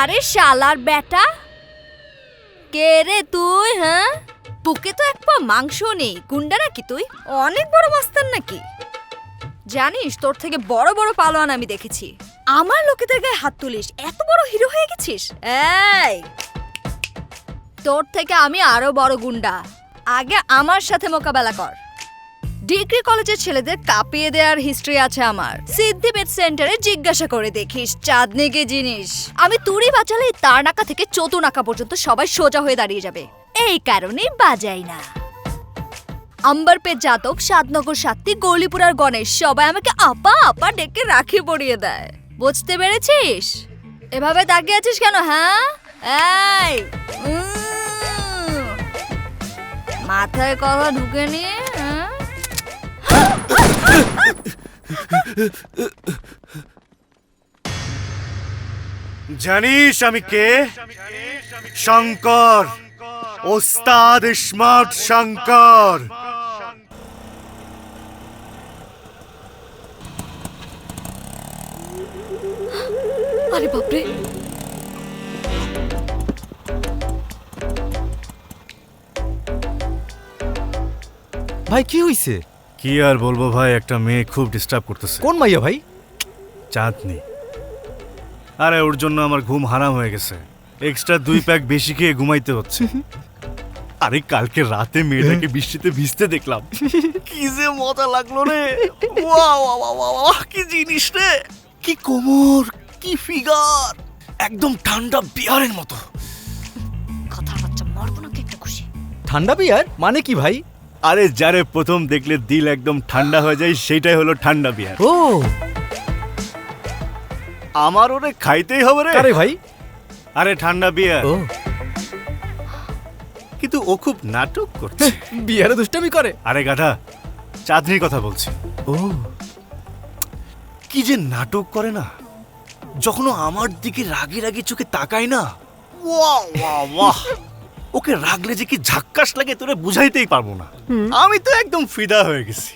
আরে শালার বেটা। কে রে তুই হ্যাঁ? বুকে তো এক পা মাংস নেই। গুন্ডা নাকি তুই? অনেক বড় মাস্তান নাকি? জানিস, তোর থেকে বড় বড় পালোয়ান আমি দেখেছি। আমার লোকেদের গায়ে হাত তুলিস। এত বড় হিরো হয়ে গেছিস? এই! তোর থেকে আমি আরও বড় গুন্ডা। আগে আমার সাথে মোকাবেলা কর। ডিগ্রি কলেজের ছেলেদের কাঁপিয়ে দেওয়ার হিস্ট্রি আছে আমার। সিদ্ধি পেট সেন্টারে জিজ্ঞাসা করে দেখিস, চাঁদনি কি জিনিস? আমি তুড়ি বাঁচালে তার নাকা থেকে চতু নাকা পর্যন্ত সবাই সোজা হয়ে দাঁড়িয়ে যাবে। এই কারণেই বাজাই না। আম্বারপেট জাতক সাতনগর সাত্তি গৌলিপুরার গণেশ সবাই আমাকে আপা আপা ডেকে রাখি পরিয়ে দেয়। বুঝতে পেরেছিস? এভাবে তাকিয়ে আছিস কেন হ্যাঁ? মাথায় কথা ঢুকে নিয়ে জানিস আমি কে? শঙ্কর। ওস্তাদ স্মার্ট শঙ্কর। আরে বাপরে। ভাই কি হইছে? কি আর বলব ভাই একটা মেয়ে খুব ডিস্টার্ব করতেছে। কোন মাইয়া ভাই? চাঁদনি। আরে ওর জন্য আমার ঘুম হারাম হয়ে গেছে। এক্সট্রা দুই প্যাক বেশি খেয়ে ঘুমাইতে হচ্ছে। আরে কালকে রাতে মেয়েটাকে বৃষ্টিতে ভিজতে দেখলাম। কি যে মজা লাগল রে। ওয়া কি জিনিস রে। কি কোমর কি ফিগার। একদম ঠান্ডা বিয়ারের মতো। কথা বাচ্চা মরবো নাকি একটা খুশি। ঠান্ডা বিয়ার? মানে কি ভাই? আরে যারে প্রথম দেখলে দিল একদম ঠান্ডা হয়ে যায় সেটাই হলো ঠান্ডা বিয়ার। ও। আমার ওরে খাইতেই হবে রে। আরে ভাই? আরে ঠান্ডা বিয়ার। ও। কিন্তু ও খুব নাটক করছে। বিয়ারে দুষ্টামি করে। আরে গাধা চাঁদনির কথা বলছি। ও। কি যে নাটক করে না। যখন আমার দিকে রাগে রাগে চোখে তাকায় না। ওয়া ওয়া ওয়াহ ওকে রাগলে যে কি ঝাক্কাস লাগে তোরে বুঝাইতেই পারব না। আমি তো একদম ফিদা হয়ে গেছি।